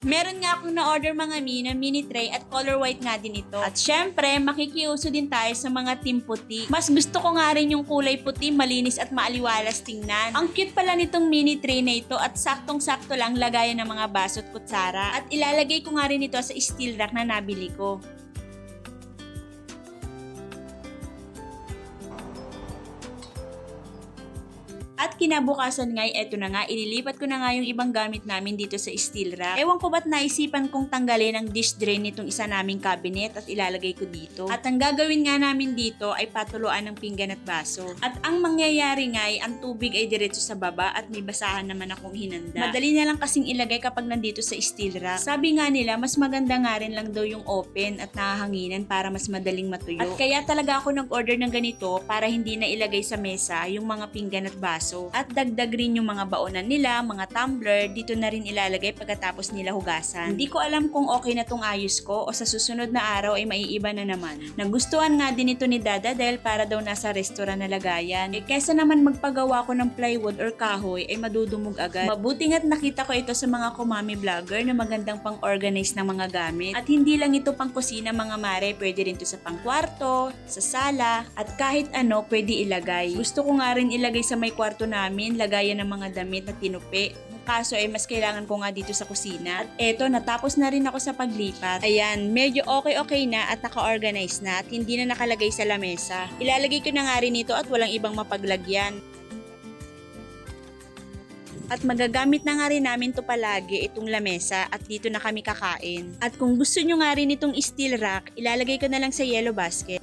Meron nga akong na-order mga mi na mini tray at color white nga din ito. At syempre, makikiuso din tayo sa mga team puti. Mas gusto ko nga rin yung kulay puti, malinis at maaliwalas tingnan. Ang cute pala nitong mini tray na ito at saktong-sakto lang lagayan ng mga baso at kutsara. At ilalagay ko nga rin ito sa steel rack na nabili ko. At kinabukasan nga, eto na nga, ililipat ko na nga yung ibang gamit namin dito sa steel rack. Ewan ko ba't naisipan kong tanggalin ang dish drain nitong isa naming cabinet at ilalagay ko dito. At ang gagawin nga namin dito ay patuluan ng pinggan at baso. At ang mangyayari nga ay ang tubig ay diretso sa baba at may basahan naman akong hinanda. Madali na lang kasing ilagay kapag nandito sa steel rack. Sabi nga nila, mas maganda nga rin lang daw yung open at nahahanginan para mas madaling matuyo. At kaya talaga ako nag-order ng ganito para hindi na ilagay sa mesa yung mga pinggan at baso. At dagdag rin yung mga baonan nila, mga tumbler, dito na rin ilalagay pagkatapos nila hugasan. Hindi ko alam kung okay na tong ayos ko o sa susunod na araw ay maiiba na naman. Nagustuhan nga din ito ni Dada dahil para daw nasa restaurant na lagayan. Eh kesa naman magpagawa ko ng plywood or kahoy ay madudumog agad. Mabuti nga't nakita ko ito sa mga kumami vlogger na magandang pang-organize ng mga gamit. At hindi lang ito pang kusina mga mare, pwede rin ito sa pangkwarto, sa sala, at kahit ano pwede ilagay. Gusto ko nga rin ilagay sa may kwarto namin, lagayan ng mga damit na tinupi. Kaso ay mas kailangan ko nga dito sa kusina. At eto, natapos na rin ako sa paglipat. Ayan, medyo okay-okay na at naka-organize na at hindi na nakalagay sa lamesa. Ilalagay ko na nga rin ito at walang ibang mapaglagyan. At magagamit na nga rin namin to palagi itong lamesa at dito na kami kakain. At kung gusto nyo nga rin itong steel rack, ilalagay ko na lang sa yellow basket.